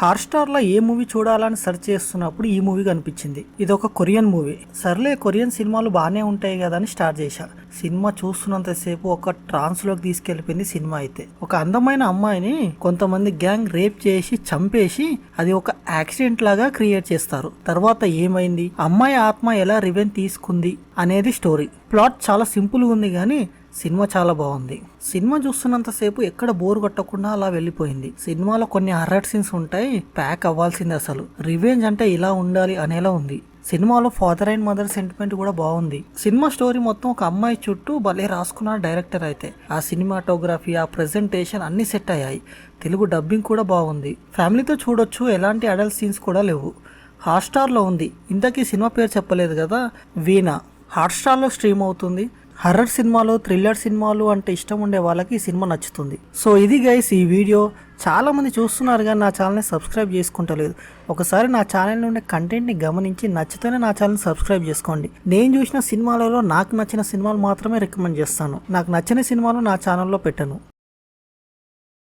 హాట్స్టార్లో ఏ movie చూడాలని search చేస్తున్నప్పుడు ఈ మూవీ కనిపించింది. ఇది ఒక కొరియన్ మూవీ. సర్లే కొరియన్ సినిమాలు బాగానే ఉంటాయి కదా అని స్టార్ట్ చేశా. సినిమా చూస్తున్నంతసేపు ఒక ట్రాన్స్లోకి తీసుకెళ్ళిపోయింది సినిమా అయితే. ఒక అందమైన అమ్మాయిని కొంతమంది గ్యాంగ్ రేప్ చేసి చంపేసి అది ఒక యాక్సిడెంట్ లాగా క్రియేట్ చేస్తారు. తర్వాత ఏమైంది? అమ్మాయి ఆత్మ ఎలా రివెన్ తీసుకుంది అనేది స్టోరీ. ప్లాట్ చాలా సింపుల్గా ఉంది కానీ సినిమా చాలా బాగుంది. సినిమా చూస్తున్నంతసేపు ఎక్కడ బోర్ కొట్టకుండా అలా వెళ్ళిపోయింది. సినిమాలో కొన్ని హర్రర్ సీన్స్ ఉంటాయి ప్యాక్ అవ్వాల్సింది అసలు. రివెంజ్ అంటే ఇలా ఉండాలి అనేలా ఉంది. సినిమాలో ఫాదర్ అండ్ మదర్ సెంటిమెంట్ కూడా బాగుంది. సినిమా స్టోరీ మొత్తం ఒక అమ్మాయి చుట్టూ భలే రాసుకున్నాడు డైరెక్టర్ అయితే. ఆ సినిమాటోగ్రఫీ ఆ ప్రెజెంటేషన్ అన్ని సెట్ అయ్యాయి. తెలుగు డబ్బింగ్ కూడా బాగుంది. ఫ్యామిలీతో చూడొచ్చు ఎలాంటి అడల్ట్ సీన్స్ కూడా లేవు. హాట్స్టార్లో ఉంది. ఇంతకీ సినిమా పేరు చెప్పలేదు కదా? వీణా. హాట్స్టార్లో స్ట్రీమ్ అవుతుంది. హర్రర్ సినిమాలు థ్రిల్లర్ సినిమాలు అంటే ఇష్టం ఉండే వాళ్ళకి ఈ సినిమా నచ్చుతుంది. సో ఇది గైస్ ఈ వీడియో చాలామంది చూస్తున్నారు కానీ నా ఛానల్ని సబ్స్క్రైబ్ చేసుకుంటలేదు. ఒకసారి నా ఛానల్ ఉండే కంటెంట్ని గమనించి నచ్చితేనే నా ఛానల్ని సబ్స్క్రైబ్ చేసుకోండి. నేను చూసిన సినిమాలలో నాకు నచ్చిన సినిమాలు మాత్రమే రికమెండ్ చేస్తాను. నాకు నచ్చిన సినిమాలు నా ఛానల్లో పెట్టను.